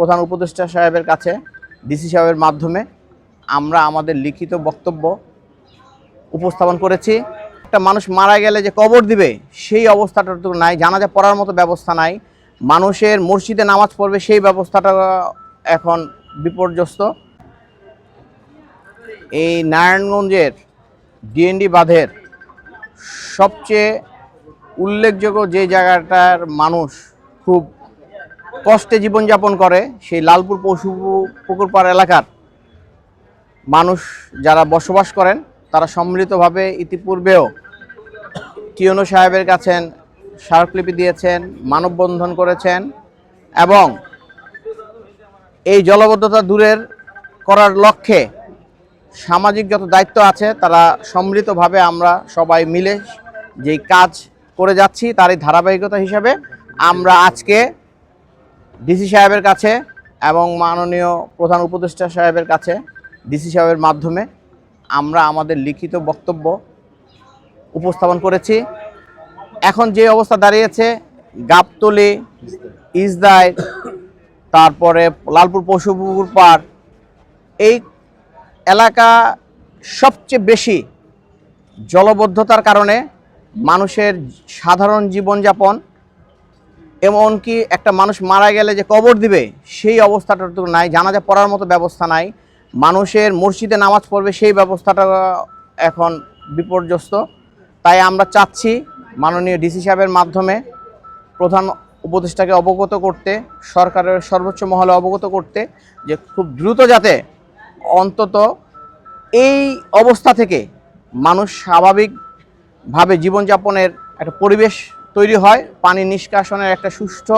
প্রধান উপদেষ্টা সাহেবের কাছে, ডিসি সাহেবের মাধ্যমে আমরা আমাদের লিখিত বক্তব্য উপস্থাপন করেছি। একটা মানুষ মারা গেলে যে কবর দিবে, সেই অবস্থাটা তো নাই, জানাজা পড়ার মতো ব্যবস্থা নাই। মানুষের মসজিদে নামাজ পড়বে, সেই ব্যবস্থাটা এখন বিপর্যস্ত। এই নারায়ণগঞ্জের ডিএনডি বাঁধের সবচেয়ে উল্লেখযোগ্য যে জায়গাটার মানুষ খুব কষ্টে জীবনযাপন করে সেই লালপুর পশু পুকুরপাড় এলাকার মানুষ যারা বসবাস করেন, তারা সম্মিলিতভাবে ইতিপূর্বেও টিওনো সাহেবের কাছে স্মারকলিপি দিয়েছেন, মানববন্ধন করেছেন এবং এই জলবদ্ধতা দূরের করার লক্ষ্যে সামাজিক যত দায়িত্ব আছে, তারা সম্মিলিতভাবে আমরা সবাই মিলে যেই কাজ করে যাচ্ছি, তারই ধারাবাহিকতা হিসাবে আমরা আজকে ডিসি সাহেবের কাছে এবং মাননীয় প্রধান উপদেষ্টা সাহেবের কাছে, ডিসি সাহেবের মাধ্যমে আমরা আমাদের লিখিত বক্তব্য উপস্থাপন করেছি। এখন যে অবস্থা দাঁড়িয়েছে, গাবতলি ইসদায় তারপরে লালপুর পশুপুকুর পাড় এই এলাকা সবচেয়ে বেশি জলবদ্ধতার কারণে মানুষের সাধারণ জীবনযাপন এমনকি একটা মানুষ মারা গেলে যে কবর দিবে, সেই অবস্থাটা তো নাই, জানাজা পড়ার মতো ব্যবস্থা নাই। মানুষের মসজিদে নামাজ পড়বে, সেই ব্যবস্থাটা এখন বিপর্যস্ত। তাই আমরা চাচ্ছি মাননীয় ডিসি সাহেবের মাধ্যমে প্রধান উপদেষ্টাকে অবগত করতে, সরকারের সর্বোচ্চ মহলে অবগত করতে, যে খুব দ্রুত যাতে অন্তত এই অবস্থা থেকে মানুষ স্বাভাবিকভাবে জীবনযাপনের একটা পরিবেশ তৈরি হয়, পানি নিষ্কাশনের একটা সুষ্ঠু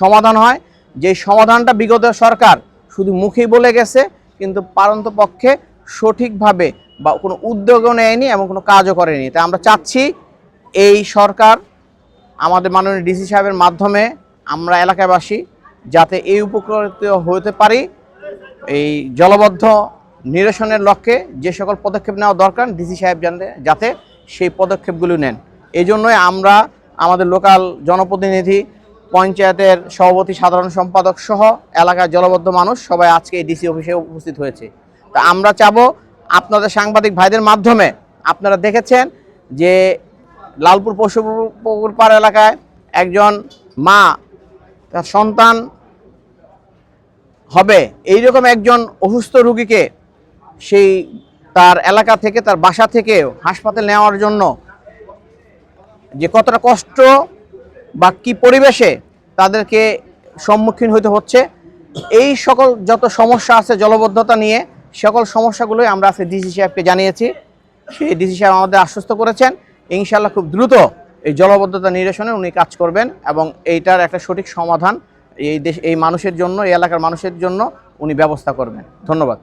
সমাধান হয়। যে সমাধানটা বিগত সরকার শুধু মুখেই বলে গেছে, কিন্তু পারন্ত পক্ষে সঠিকভাবে বা কোনো উদ্যোগও নেয়নি এবং কোনো কাজও করেনি। তাই আমরা চাচ্ছি এই সরকার, আমাদের মাননীয় ডিসি সাহেবের মাধ্যমে আমরা এলাকাবাসী যাতে এই উপকৃত হতে পারি। এই জলবদ্ধ নিরসনের লক্ষ্যে যে সকল পদক্ষেপ নেওয়া দরকার, ডিসি সাহেব জানতে যাতে সেই পদক্ষেপগুলো নেন। এই জন্যই আমরা আমাদের লোকাল জনপ্রতিনিধি, পঞ্চায়েতের সভাপতি, সাধারণ সম্পাদক সহ এলাকার জলবদ্ধ মানুষ সবাই আজকে এই ডিসি অফিসে উপস্থিত হয়েছে। তা আমরা চাবো আপনাদের সাংবাদিক ভাইদের মাধ্যমে আপনারা দেখেছেন যে লালপুর পশু পুকুর পাড় এলাকায় একজন মা, তার সন্তান হবে। এইরকম একজন অসুস্থ রুগীকে সেই তার এলাকা থেকে, তার বাসা থেকে হাসপাতাল নেওয়ার জন্য যে কতটা কষ্ট বা কী পরিবেশে তাদেরকে সম্মুখীন হতে হচ্ছে, এই সকল যত সমস্যা আছে জলবদ্ধতা নিয়ে সকল সমস্যাগুলোই আমরা আজকে ডিসি সাহেবকে জানিয়েছি। সেই ডিসি সাহেব আমাদের আশ্বস্ত করেছেন ইনশাল্লাহ খুব দ্রুত এই জলবদ্ধতা নিরসনে উনি কাজ করবেন এবং এইটার একটা সঠিক সমাধান এই দেশ, এই মানুষের জন্য, এই এলাকার মানুষের জন্য উনি ব্যবস্থা করবেন। ধন্যবাদ।